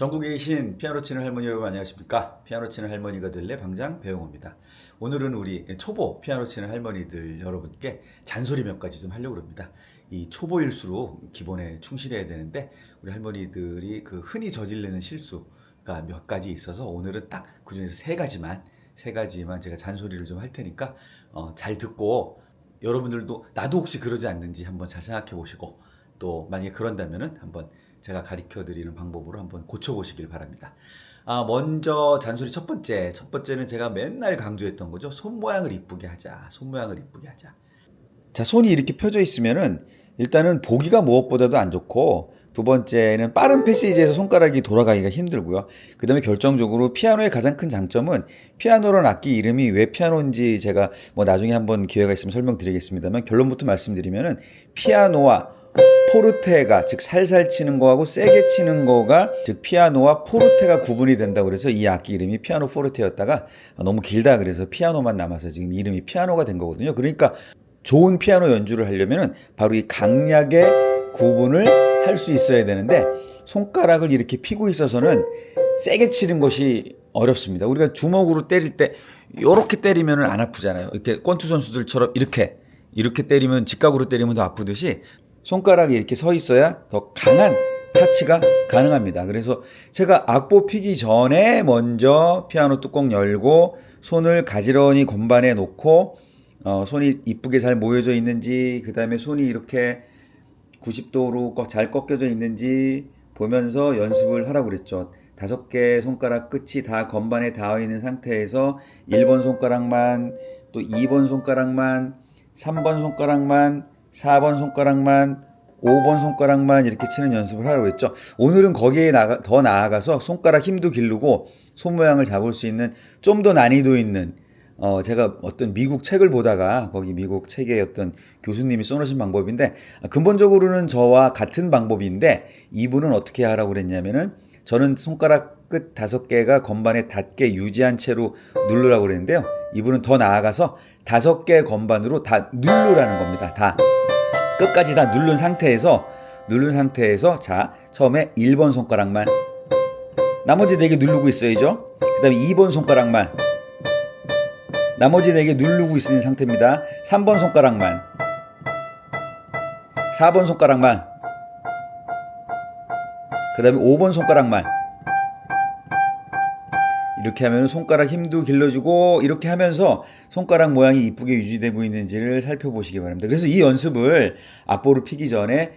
전국에 계신 피아노 치는 할머니 여러분 안녕하십니까? 피아노 치는 할머니가 될래 방장 배용호입니다. 오늘은 우리 초보 피아노 치는 할머니들 여러분께 잔소리 몇 가지 좀 하려고 합니다. 이 초보일수록 기본에 충실해야 되는데 우리 할머니들이 그 흔히 저지르는 실수가 몇 가지 있어서 오늘은 딱 그 중에서 세 가지만 세 가지만 제가 잔소리를 좀 할 테니까 어, 잘 듣고 여러분들도 나도 혹시 그러지 않는지 한번 잘 생각해 보시고 또 만약에 그런다면은 한번 제가 가르쳐 드리는 방법으로 한번 고쳐 보시길 바랍니다. 아, 먼저 잔소리 첫 번째. 첫 번째는 제가 맨날 강조했던 거죠. 손 모양을 이쁘게 하자. 손 모양을 이쁘게 하자. 자, 손이 이렇게 펴져 있으면은 일단은 보기가 무엇보다도 안 좋고 두 번째는 빠른 패시지에서 손가락이 돌아가기가 힘들고요. 그 다음에 결정적으로 피아노의 가장 큰 장점은 피아노라는 악기 이름이 왜 피아노인지 제가 뭐 나중에 한번 기회가 있으면 설명드리겠습니다만 결론부터 말씀드리면은 피아노와 포르테가 즉 살살 치는 거하고 세게 치는 거가 즉 피아노와 포르테가 구분이 된다 그래서 이 악기 이름이 피아노 포르테였다가 너무 길다 그래서 피아노만 남아서 지금 이름이 피아노가 된 거거든요. 그러니까 좋은 피아노 연주를 하려면은 바로 이 강약의 구분을 할 수 있어야 되는데 손가락을 이렇게 피고 있어서는 세게 치는 것이 어렵습니다. 우리가 주먹으로 때릴 때 이렇게 때리면은 안 아프잖아요. 이렇게 권투 선수들처럼 이렇게 이렇게 때리면 직각으로 때리면 더 아프듯이 손가락이 이렇게 서 있어야 더 강한 타치가 가능합니다. 그래서 제가 악보 피기 전에 먼저 피아노 뚜껑 열고 손을 가지런히 건반에 놓고 어, 손이 이쁘게 잘 모여져 있는지 그 다음에 손이 이렇게 90도로 잘 꺾여져 있는지 보면서 연습을 하라고 그랬죠. 다섯 개 손가락 끝이 다 건반에 닿아 있는 상태에서 1번 손가락만 또 2번 손가락만 3번 손가락만 4번 손가락만 5번 손가락만 이렇게 치는 연습을 하라고 했죠. 오늘은 거기에 나가, 더 나아가서 손가락 힘도 기르고 손 모양을 잡을 수 있는 좀 더 난이도 있는 어, 제가 어떤 미국 책을 보다가 거기 미국 책의 어떤 교수님이 써놓으신 방법인데 근본적으로는 저와 같은 방법인데 이분은 어떻게 하라고 그랬냐면은 저는 손가락 끝 다섯 개가 건반에 닿게 유지한 채로 누르라고 그랬는데요. 이분은 더 나아가서 다섯 개 건반으로 다 누르라는 겁니다. 다 끝까지 다 누른 상태에서 누른 상태에서 자 처음에 1번 손가락만. 나머지 네개 누르고 있어야죠. 그 다음에 2번 손가락만. 나머지 4개 누르고 있는 상태입니다. 3번 손가락만. 4번 손가락만. 그 다음에 5번 손가락만 이렇게 하면 손가락 힘도 길러주고 이렇게 하면서 손가락 모양이 이쁘게 유지되고 있는지를 살펴보시기 바랍니다. 그래서 이 연습을 악보를 피기 전에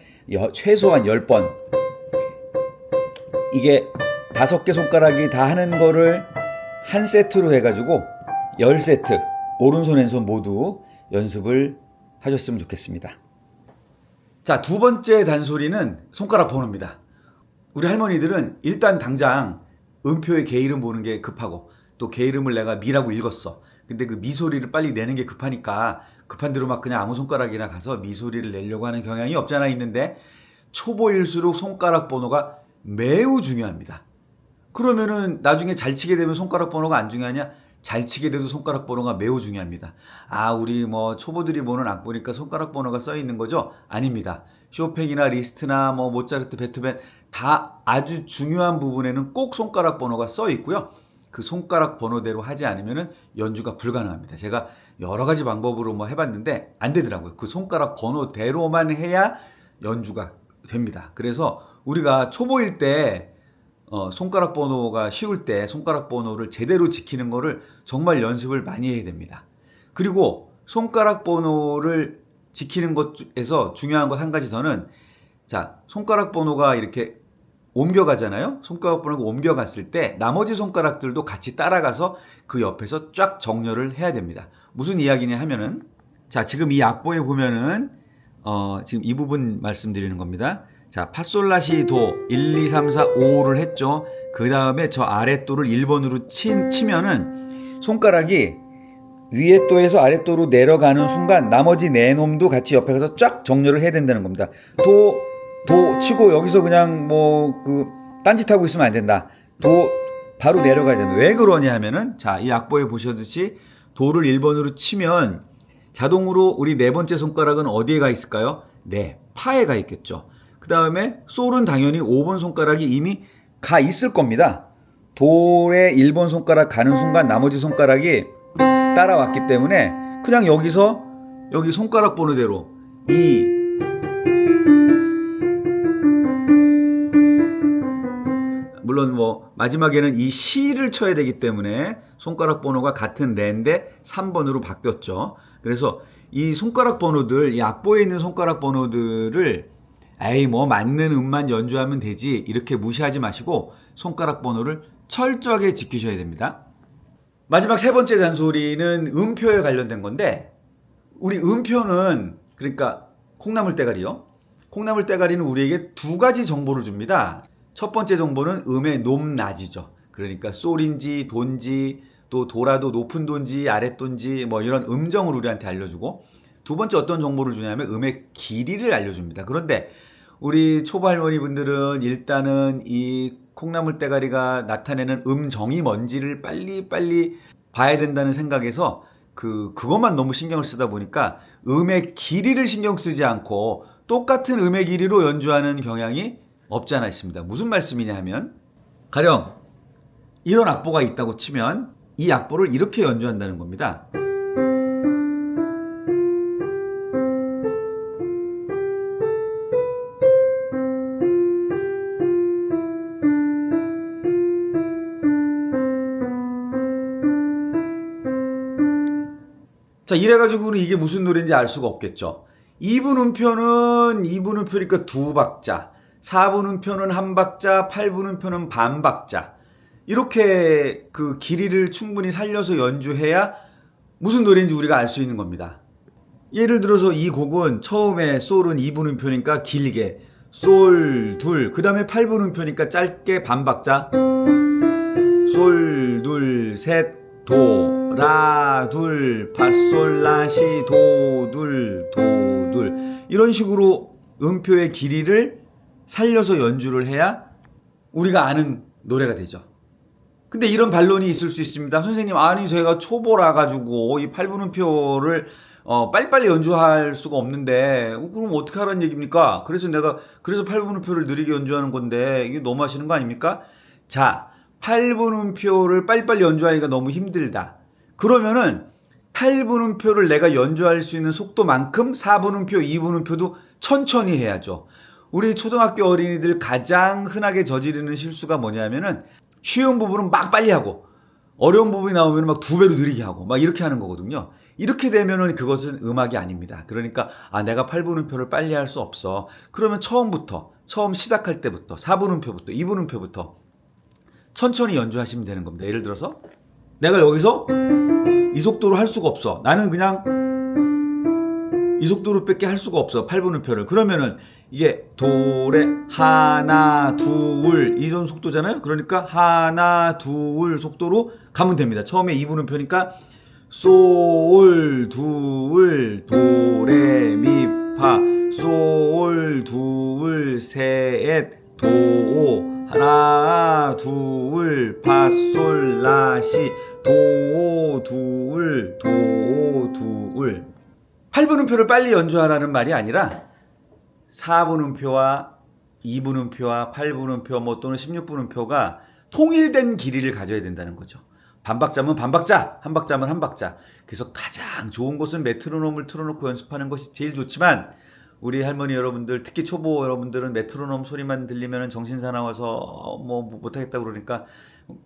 최소한 10번 이게 다섯 개 손가락이 다 하는 거를 한 세트로 해가지고 10세트 오른손 왼손 모두 연습을 하셨으면 좋겠습니다. 자, 두 번째 단소리는 손가락 번호입니다. 우리 할머니들은 일단 당장 음표의 개 이름 보는 게 급하고 또 개 이름을 내가 미라고 읽었어. 근데 그 미 소리를 빨리 내는 게 급하니까 급한 대로 막 그냥 아무 손가락이나 가서 미 소리를 내려고 하는 경향이 없잖아 있는데 초보일수록 손가락 번호가 매우 중요합니다. 그러면은 나중에 잘 치게 되면 손가락 번호가 안 중요하냐? 잘 치게 돼도 손가락 번호가 매우 중요합니다. 아, 우리 뭐 초보들이 보는 악보니까 손가락 번호가 써 있는 거죠? 아닙니다. 쇼팽이나 리스트나 뭐 모차르트, 베토벤 다 아주 중요한 부분에는 꼭 손가락 번호가 써 있고요. 그 손가락 번호대로 하지 않으면은 연주가 불가능합니다. 제가 여러 가지 방법으로 뭐 해봤는데 안 되더라고요. 그 손가락 번호대로만 해야 연주가 됩니다. 그래서 우리가 초보일 때 어, 손가락 번호가 쉬울 때 손가락 번호를 제대로 지키는 거를 정말 연습을 많이 해야 됩니다. 그리고 손가락 번호를 지키는 것에서 중요한 것 한 가지 더는 자, 손가락 번호가 이렇게 옮겨가잖아요? 손가락 번호가 옮겨갔을 때 나머지 손가락들도 같이 따라가서 그 옆에서 쫙 정렬을 해야 됩니다. 무슨 이야기냐 하면은 자, 지금 이 악보에 보면은 어, 지금 이 부분 말씀드리는 겁니다. 자, 파솔라시 도 1, 2, 3, 4, 5를 했죠. 그 다음에 저 아랫도를 1번으로 치, 치면은 손가락이 위에 도에서 아랫도로 내려가는 순간 나머지 네 놈도 같이 옆에 가서 쫙 정렬을 해야 된다는 겁니다. 도, 도 치고 여기서 그냥 뭐 그 딴짓하고 있으면 안 된다. 도 바로 내려가야 된다. 왜 그러냐 하면은 자, 이 악보에 보셨듯이 도를 1번으로 치면 자동으로 우리 네 번째 손가락은 어디에 가 있을까요? 네, 파에 가 있겠죠. 그 다음에 솔은 당연히 5번 손가락이 이미 가 있을 겁니다. 도의 1번 손가락 가는 순간 나머지 손가락이 따라왔기 때문에 그냥 여기서 여기 손가락 번호대로 이 물론 뭐 마지막에는 이 C를 쳐야 되기 때문에 손가락 번호가 같은 레인데 3번으로 바뀌었죠. 그래서 이 손가락 번호들, 이 악보에 있는 손가락 번호들을 에이 뭐 맞는 음만 연주하면 되지 이렇게 무시하지 마시고 손가락 번호를 철저하게 지키셔야 됩니다. 마지막 세 번째 잔소리는 음표에 관련된 건데 우리 음표는 그러니까 콩나물 대가리요. 콩나물 대가리는 우리에게 두 가지 정보를 줍니다. 첫 번째 정보는 음의 높낮이죠. 그러니까 솔인지 돈지 또 도라도 높은 돈지 아랫돈지 뭐 이런 음정을 우리한테 알려주고 두 번째 어떤 정보를 주냐면 음의 길이를 알려줍니다. 그런데 우리 초보 할머니 분들은 일단은 이 콩나물 대가리가 나타내는 음정이 뭔지를 빨리 빨리 봐야 된다는 생각에서 그 그것만 너무 신경을 쓰다 보니까 음의 길이를 신경 쓰지 않고 똑같은 음의 길이로 연주하는 경향이 없지 않아 있습니다. 무슨 말씀이냐 하면 가령 이런 악보가 있다고 치면 이 악보를 이렇게 연주한다는 겁니다. 자, 이래가지고는 이게 무슨 노래인지 알 수가 없겠죠. 2분 음표는 2분 음표니까 두 박자, 4분 음표는 한 박자, 8분 음표는 반 박자. 이렇게 그 길이를 충분히 살려서 연주해야 무슨 노래인지 우리가 알 수 있는 겁니다. 예를 들어서 이 곡은 처음에 솔은 2분 음표니까 길게 솔, 둘, 그 다음에 8분 음표니까 짧게 반 박자 솔, 둘, 셋, 도, 라, 둘, 파, 솔, 라, 시, 도, 둘, 도, 둘. 이런 식으로 음표의 길이를 살려서 연주를 해야 우리가 아는 노래가 되죠. 근데 이런 반론이 있을 수 있습니다. 선생님, 아니, 저희가 초보라 가지고 이 8분 음표를 어, 빨리빨리 연주할 수가 없는데, 어, 그럼 어떻게 하라는 얘기입니까? 그래서 내가, 그래서 8분 음표를 느리게 연주하는 건데, 이게 너무 하시는 거 아닙니까? 자, 8분 음표를 빨리빨리 연주하기가 너무 힘들다. 그러면은 8분 음표를 내가 연주할 수 있는 속도만큼 4분 음표, 2분 음표도 천천히 해야죠. 우리 초등학교 어린이들 가장 흔하게 저지르는 실수가 뭐냐면은 쉬운 부분은 막 빨리 하고 어려운 부분이 나오면 막 두 배로 느리게 하고 막 이렇게 하는 거거든요. 이렇게 되면은 그것은 음악이 아닙니다. 그러니까 아 내가 8분 음표를 빨리 할 수 없어. 그러면 처음부터 처음 시작할 때부터 4분 음표부터 2분 음표부터 천천히 연주하시면 되는 겁니다. 예를 들어서 내가 여기서 이 속도로 할 수가 없어. 나는 그냥 이 속도로밖에 할 수가 없어. 8분 음표를. 그러면은 이게 도레 하나 둘 이전 속도잖아요. 그러니까 하나 둘 속도로 가면 됩니다. 처음에 2분 음표니까 솔, 둘, 도, 레, 미, 파, 솔, 둘, 셋, 도, 하나, 둘, 파, 솔, 라, 시, 도, 둘, 도, 둘. 8분 음표를 빨리 연주하라는 말이 아니라 4분 음표와 2분 음표와 8분 음표 뭐 또는 16분 음표가 통일된 길이를 가져야 된다는 거죠. 반박자면 반박자, 한 박자면 한 박자. 그래서 가장 좋은 곳은 메트로놈을 틀어놓고 연습하는 것이 제일 좋지만 우리 할머니 여러분들, 특히 초보 여러분들은 메트로놈 소리만 들리면 정신 사나워서 뭐 못하겠다 그러니까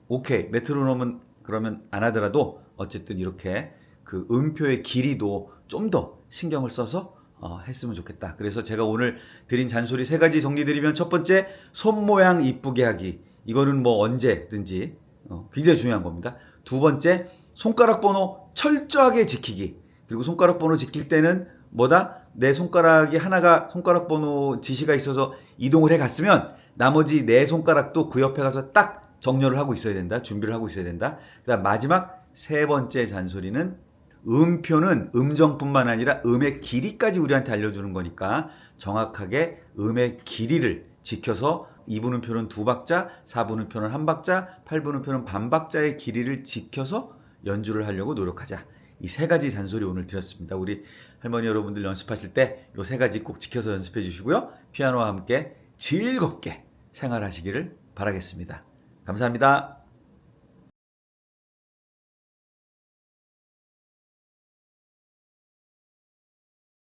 오케이 메트로놈은 그러면 안 하더라도 어쨌든 이렇게 그 음표의 길이도 좀 더 신경을 써서 어, 했으면 좋겠다. 그래서 제가 오늘 드린 잔소리 세 가지 정리드리면 첫 번째 손 모양 이쁘게 하기. 이거는 뭐 언제든지 어, 굉장히 중요한 겁니다. 두 번째 손가락 번호 철저하게 지키기. 그리고 손가락 번호 지킬 때는 뭐다? 내 손가락이 하나가 손가락 번호 지시가 있어서 이동을 해 갔으면 나머지 네 손가락도 그 옆에 가서 딱 정렬을 하고 있어야 된다. 준비를 하고 있어야 된다. 그다음 마지막 세 번째 잔소리는 음표는 음정뿐만 아니라 음의 길이까지 우리한테 알려주는 거니까 정확하게 음의 길이를 지켜서 2분 음표는 두 박자, 4분 음표는 한 박자, 8분 음표는 반 박자의 길이를 지켜서 연주를 하려고 노력하자. 이 세 가지 잔소리 오늘 드렸습니다. 우리 할머니 여러분들 연습하실 때 이 세 가지 꼭 지켜서 연습해 주시고요. 피아노와 함께 즐겁게 생활하시기를 바라겠습니다. 감사합니다.